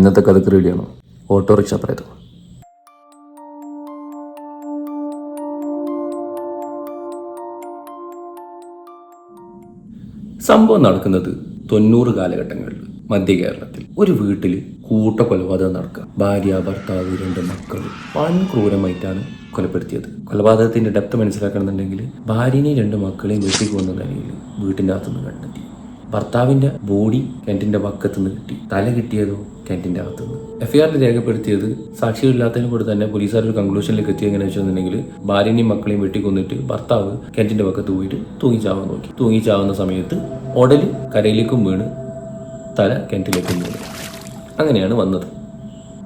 ഇന്നത്തെ കഥക്ക് റെഡിയാണോ ഓട്ടോറിക്ഷ പ്രേതം സംഭവം നടക്കുന്നത് തൊണ്ണൂറ് കാലഘട്ടങ്ങളിൽ മധ്യ കേരളത്തിൽ. ഒരു വീട്ടിൽ കൂട്ട കൊലപാതകം നടക്കുക. ഭാര്യ ഭർത്താവ് രണ്ട് മക്കൾ വൻ ക്രൂരമായിട്ടാണ് കൊലപ്പെടുത്തിയത്. കൊലപാതകത്തിന്റെ ഡെപ്ത് മനസ്സിലാക്കണമെന്നുണ്ടെങ്കിൽ ഭാര്യനെയും രണ്ട് മക്കളെയും വെട്ടിക്കൊന്ന നിലയിൽ വീട്ടിന്റെ അകത്തുനിന്ന് കണ്ടെത്തി. ഭർത്താവിന്റെ ബോഡി കിണറ്റിന്റെ പക്കത്തുനിന്ന് കിട്ടി. തല കിട്ടിയതോ കിണറ്റിന്റെ അകത്ത് നിന്ന് എഫ്ഐആറിൽ രേഖപ്പെടുത്തിയത് സാക്ഷികളില്ലാത്തതിന് കൂടെ തന്നെ പോലീസുകാർ ഒരു കൺക്ലൂഷനിലേക്ക് എത്തി എങ്ങനെ വെച്ചിട്ടുണ്ടെങ്കിൽ ഭാര്യനെയും മക്കളെയും വെട്ടിക്കൊന്നിട്ട് ഭർത്താവ് ക്യാന്റീന്റെ പക്കത്ത് പോയിട്ട് തൂങ്ങിച്ചാവാൻ നോക്കി. തൂങ്ങിച്ചാവുന്ന സമയത്ത് ഉടൽ കരയിലേക്കും വീണ് തല കിണറ്റിലേക്കും വീണ്. അങ്ങനെയാണ് വന്നത്.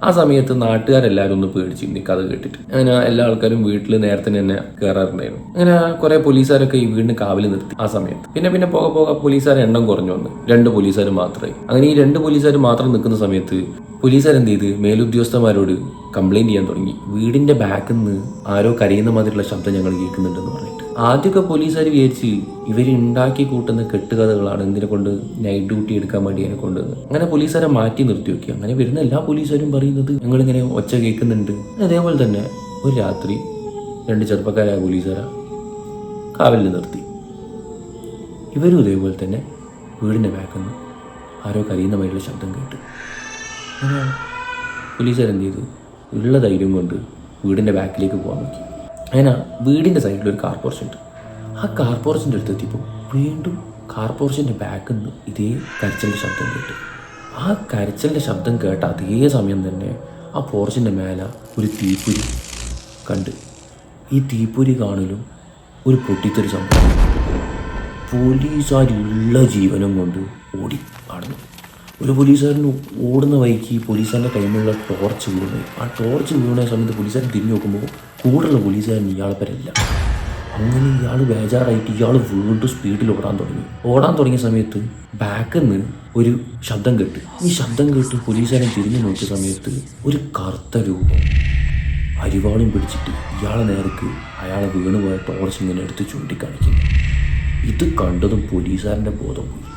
ആ സമയത്ത് നാട്ടുകാരെല്ലാവരും ഒന്ന് പേടിച്ചു ഈ കഥ കേട്ടിട്ട്. അങ്ങനെ എല്ലാ ആൾക്കാരും വീട്ടിൽ നേരത്തെ തന്നെ കയറാറുണ്ടായിരുന്നു അങ്ങനെ കുറെ പോലീസുകാരൊക്കെ ഈ വീടിന് കാവലി നിർത്തി ആ സമയത്ത്. പിന്നെ പിന്നെ പോക പോക പോലീസുകാരെ എണ്ണം കുറഞ്ഞു വന്ന്. രണ്ട് പോലീസുകാർ മാത്രമായി അങ്ങനെ ഈ രണ്ട് പോലീസുകാർ മാത്രം നിൽക്കുന്ന സമയത്ത് പോലീസുകാർ എന്ത് ചെയ്ത് മേലുദ്യോഗസ്ഥന്മാരോട് കംപ്ലൈന്റ് ചെയ്യാൻ തുടങ്ങി. വീടിന്റെ ബാക്കിൽ നിന്ന് ആരോ കരയുന്ന മാതിരിയുള്ള ശബ്ദം ഞങ്ങൾ കേൾക്കുന്നുണ്ടെന്ന് പറഞ്ഞിട്ട്. ആദ്യമൊക്കെ പോലീസുകാർ വിചാരിച്ച് ഇവർ ഉണ്ടാക്കി കൂട്ടുന്ന കെട്ടുകഥകളാണ് എന്തിനെ കൊണ്ട് നൈറ്റ് ഡ്യൂട്ടി എടുക്കാൻ വേണ്ടി അതിനെ കൊണ്ടുവന്ന് അങ്ങനെ പോലീസുകാരെ മാറ്റി നിർത്തി നോക്കി അങ്ങനെ വരുന്ന എല്ലാ പോലീസുകാരും പറയുന്നത് ഞങ്ങളിങ്ങനെ ഒച്ച കേൾക്കുന്നുണ്ട്. അതേപോലെ തന്നെ ഒരു രാത്രി രണ്ട് ചെറുപ്പക്കാരായ പോലീസുകാരാ കാവലിൽ നിർത്തി. ഇവരും ഇതേപോലെ തന്നെ വീടിന്റെ ബാക്കിൽ ആരോ ആരോ കരയുന്നമായിട്ടുള്ള ശബ്ദം കേട്ട്. അങ്ങനെ പോലീസുകാരെന്ത് ചെയ്തു? ഉള്ള ധൈര്യം കൊണ്ട് വീടിന്റെ ബാക്കിലേക്ക് പോകാൻ നോക്കി. അങ്ങനെ വീടിന്റെ സൈഡിൽ ഒരു കാർ പോർച്ച് ഉണ്ട്. ആ കാർ പോർച്ചിന്റെ അടുത്ത് എത്തിയപ്പോൾ വീണ്ടും കാർ പോർച്ചിന്റെ ബാക്കിൽ നിന്ന് ഇതേ കരച്ചിലിന്റെ ശബ്ദം കേട്ടു. ആ കരച്ചിലിന്റെ ശബ്ദം കേട്ട അതേ സമയം തന്നെ ആ പോർച്ചിന്റെ മേലെ ഒരു തീപ്പൊരി കണ്ട്. ഈ തീപ്പൊരി കാണലും ഒരു പൊട്ടിത്തൊരു സംഭവം. പോലീസുകാരുള്ള ജീവനും കൊണ്ട് ഓടി നടന്നു. ഒരു പോലീസുകാരന് ഓടുന്ന വഴിക്ക് പോലീസുകാരന്റെ കൈമുള്ള ടോർച്ച് വീണു. ആ ടോർച്ച് വീണ സമയത്ത് പോലീസുകാരൻ തിരിഞ്ഞു നോക്കുമ്പോൾ കൂടുള്ള പോലീസുകാരൻ ഇയാളെ പേരല്ല. അങ്ങനെ ഇയാൾ ബേജാറായിട്ട് ഇയാൾ വീണ്ടും സ്പീഡിൽ ഓടാൻ തുടങ്ങി. ഓടാൻ തുടങ്ങിയ സമയത്ത് ബാക്കിൽ നിന്ന് ഒരു ശബ്ദം കേട്ട്. ഈ ശബ്ദം കേട്ട് പോലീസുകാരൻ തിരിഞ്ഞു നോക്കിയ സമയത്ത് ഒരു കറുത്ത രൂപം അരിവാളും പിടിച്ചിട്ട് ഇയാളെ നേർക്ക് അയാളെ വീണുപോയ ടോർച്ച് ഇങ്ങനെ എടുത്ത് ചൂണ്ടിക്കാണിക്കുന്നു. ഇത് കണ്ടതും പോലീസുകാരന്റെ ബോധം പോയി.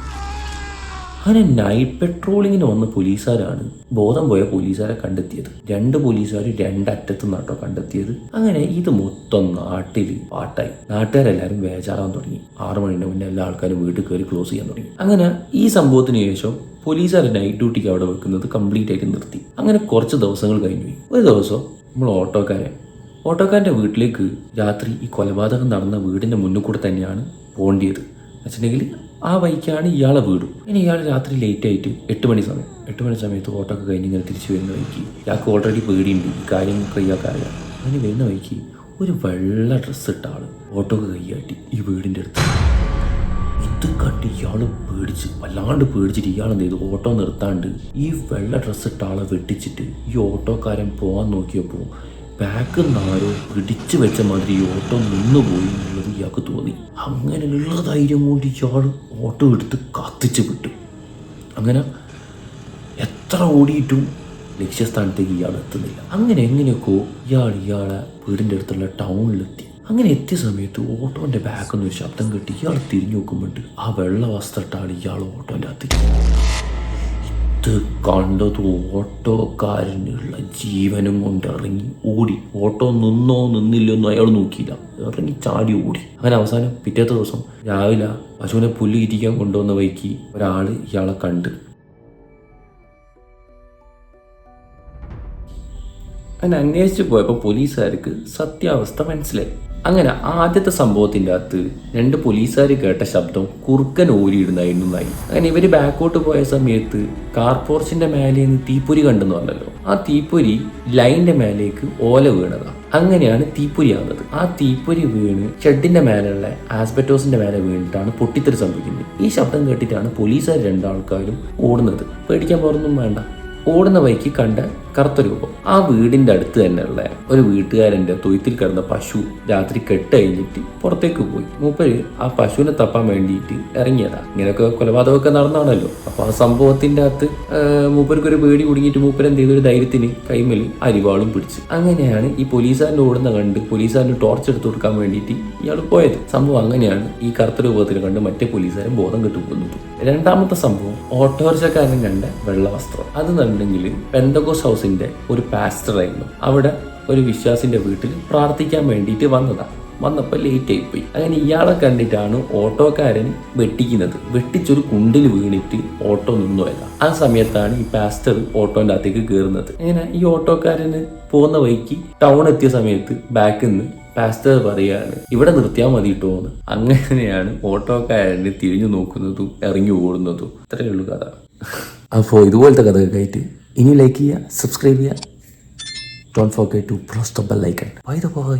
അങ്ങനെ നൈറ്റ് പെട്രോളിങ്ങിന് വന്ന പോലീസുകാരാണ് ബോധം പോയ പോലീസുകാരെ കണ്ടെത്തിയത്. രണ്ട് പോലീസുകാർ രണ്ടറ്റത്ത് നിന്നാട്ടോ കണ്ടെത്തിയത്. അങ്ങനെ ഇത് മൊത്തം നാട്ടിൽ പാട്ടായി. നാട്ടുകാരെല്ലാവരും വേചാറാൻ തുടങ്ങി. ആറു മണിന്റെ മുന്നേ എല്ലാ ആൾക്കാരും വീട്ടിൽ കയറി ക്ലോസ് ചെയ്യാൻ തുടങ്ങി. അങ്ങനെ ഈ സംഭവത്തിന് ശേഷം പോലീസുകാർ നൈറ്റ് ഡ്യൂട്ടിക്ക് അവിടെ വെക്കുന്നത് കംപ്ലീറ്റ് ആയിട്ട് നിർത്തി. അങ്ങനെ കുറച്ച് ദിവസങ്ങൾ കഴിഞ്ഞു. ഒരു ദിവസം നമ്മൾ ഓട്ടോക്കാരെ ഓട്ടോക്കാരന്റെ വീട്ടിലേക്ക് രാത്രി ഈ കൊലപാതകം നടന്ന വീടിന്റെ മുന്നിൽ കൂടെ തന്നെയാണ് പോകേണ്ടിയത് വെച്ചിട്ടുണ്ടെങ്കിൽ ആ വഴിക്കാണ് ഇയാളെ വീടും. ഇനി ഇയാൾ രാത്രി ലേറ്റ് ആയിട്ട് എട്ട് മണി സമയം. എട്ട് മണി സമയത്ത് ഓട്ടോ ഒക്കെ കഴിഞ്ഞ് ഇങ്ങനെ തിരിച്ചു വരുന്ന വഴിക്ക് ഇയാൾക്ക് ഓൾറെഡി പേടിയുണ്ട്. ഈ കാര്യങ്ങളൊക്കെ ഇയാൾക്ക് അറിയാം. അങ്ങനെ വരുന്ന വഴിക്ക് ഒരു വെള്ള ഡ്രസ്സ് ഇട്ട ആൾ ഓട്ടോക്ക് കൈയാട്ടി ഈ വീടിന്റെ അടുത്ത്. ഇത് കണ്ട് ഇയാൾ പേടിച്ച് വല്ലാണ്ട് പേടിച്ചിട്ട് ഇയാൾ എന്ത് ചെയ്തു? ഓട്ടോ നിർത്താണ്ട് ഈ വെള്ള ഡ്രസ്സ് ഇട്ട ആളെ വെട്ടിച്ചിട്ട് ഈ ഓട്ടോക്കാരൻ പോകാൻ നോക്കിയപ്പോൾ ബാക്കിൽ നിന്ന് ആരോ പിടിച്ചു വെച്ച മാതിരി ഓട്ടോ നിന്നുപോയി എന്നുള്ളത് ഇയാൾക്ക് തോന്നി. അങ്ങനെയുള്ള ധൈര്യം കൊണ്ട് ഇയാൾ ഓട്ടോ എടുത്ത് കത്തിച്ച് വിട്ടു. അങ്ങനെ എത്ര ഓടിയിട്ടും ലക്ഷ്യസ്ഥാനത്തേക്ക് ഇയാൾ എത്തുന്നില്ല. അങ്ങനെ എങ്ങനെയൊക്കെയോ ഇയാൾ ഇയാളെ വീടിന്റെ അടുത്തുള്ള ടൗണിലെത്തി. അങ്ങനെ എത്തിയ സമയത്ത് ഓട്ടോന്റെ ബാക്കിൽ നിന്ന് ഒരു ശബ്ദം കേട്ട് ഇയാൾ തിരിഞ്ഞു നോക്കുമ്പോൾ ആ വെള്ള വസ്ത്രട്ടാണ് ഇയാൾ ഓട്ടോന്റെ അകത്ത് ഇത് ഓട്ടോക്കാരനുള്ള ജീവനും കൊണ്ട് ഇറങ്ങി ഓടി. ഓട്ടോ നിന്നോ നിന്നില്ലെന്നോ അയാൾ നോക്കിയില്ല. ഇറങ്ങി ചാടി ഓടി. അങ്ങനെ അവസാനം പിറ്റേത്തെ ദിവസം രാവിലെ പശുവിനെ പുല്ല് ഇരിക്കാൻ കൊണ്ടുവന്ന വൈക്ക് ഒരാൾ ഇയാളെ കണ്ട്. അങ്ങനെ അന്വേഷിച്ച് പോയപ്പോൾ പോലീസുകാർക്ക് സത്യാവസ്ഥ മനസ്സിലായി. അങ്ങനെ ആദ്യത്തെ സംഭവത്തിന്റെ അകത്ത് രണ്ട് പോലീസുകാർ കേട്ട ശബ്ദം കുറുക്കൻ ഓരിയിടുന്നായിരുന്നായി അങ്ങനെ ഇവർ ബാക്കോട്ട് പോയ സമയത്ത് കാർ പോർച്ചിന്റെ മേലെ നിന്ന് തീപ്പൊരി കണ്ടെന്ന് പറഞ്ഞല്ലോ. ആ തീപ്പൊരി ലൈന്റെ മേലേക്ക് ഓല വീണതാണ് അങ്ങനെയാണ് തീപ്പൊരി ആവുന്നത്. ആ തീപ്പൊരി വീണ് ഷെഡിന്റെ മേലുള്ള ആസ്ബറ്റോസിന്റെ മേലെ വീണിട്ടാണ് പൊട്ടിത്തെറി സംഭവിക്കുന്നത്. ഈ ശബ്ദം കേട്ടിട്ടാണ് പോലീസുകാർ രണ്ടാൾക്കാരും ഓടുന്നത്. പേടിക്കാൻ പോകുന്നൊന്നും വേണ്ട. ഓടുന്ന വഴിക്ക് കണ്ട കറുത്ത രൂപം. ആ വീടിന്റെ അടുത്ത് തന്നെയുള്ള ഒരു വീട്ടുകാരന്റെ തൊയ്ത്തിൽ കിടന്ന പശു രാത്രി കെട്ട് കഴിഞ്ഞിട്ട് പുറത്തേക്ക് പോയി. മൂപ്പര് ആ പശുവിനെ തപ്പാൻ വേണ്ടിയിട്ട് ഇറങ്ങിയതാ. ഇങ്ങനെയൊക്കെ കൊലപാതകമൊക്കെ നടന്നാണല്ലോ. അപ്പൊ ആ സംഭവത്തിന്റെ അകത്ത് മൂപ്പർക്ക് ഒരു പേടി കുടുങ്ങിയിട്ട് മൂപ്പര് എന്ത് ചെയ്തു? ഒരു ധൈര്യത്തിന് കൈമേൽ അരിവാളും പിടിച്ചു. അങ്ങനെയാണ് ഈ പോലീസുകാരന്റെ ഓടുന്ന കണ്ട് പോലീസുകാരന് ടോർച്ച് എടുത്തു കൊടുക്കാൻ വേണ്ടിയിട്ട് ഇയാൾ പോയത്. സംഭവം അങ്ങനെയാണ് ഈ കറുത്ത രൂപത്തിൽ കണ്ട് മറ്റേ പോലീസുകാരൻ ബോധം കെട്ടുപോകുന്നത്. രണ്ടാമത്തെ സംഭവം ഓട്ടോറിക്ഷക്കാരൻ കണ്ട വെള്ളവസ്ത്രം. അത് കണ്ടെങ്കിൽ പെന്തകോസ് ഹൗസിന്റെ ഒരു പാസ്റ്ററായിരുന്നു. അവിടെ ഒരു വിശ്വാസിന്റെ വീട്ടിൽ പ്രാർത്ഥിക്കാൻ വേണ്ടിയിട്ട് വന്നതാണ് വന്നപ്പോൾ ലേറ്റ് ആയിപ്പോയി അങ്ങനെ ഇയാളെ കണ്ടിട്ടാണ് ഓട്ടോക്കാരൻ വെട്ടിക്കുന്നത്. വെട്ടിച്ചൊരു കുണ്ടിൽ വീണിട്ട് ഓട്ടോ നിന്നു വരാം ആ സമയത്താണ് ഈ പാസ്റ്റർ ഓട്ടോന്റെ അകത്തേക്ക് കയറുന്നത് അങ്ങനെ ഈ ഓട്ടോക്കാരന് പോകുന്ന വഴിക്ക് ടൗൺ എത്തിയ സമയത്ത് ബാക്കിൽ നിന്ന് പാസ്റ്റർ പറയാണ് ഇവിടെ നിർത്തിയാൽ മതി എന്ന് അങ്ങനെയാണ് ഓട്ടോക്കാരന് തിരിഞ്ഞു നോക്കുന്നതും ഇറങ്ങി ഓടുന്നതും. ഇത്രയേ ഉള്ളൂ കഥ. അപ്പോൾ ഇതുപോലത്തെ കഥ ആയിട്ട് ഇനി ലൈക്ക് ചെയ്യുക സബ്സ്ക്രൈബ് ചെയ്യുക. Don't forget to press the bell icon bye the bye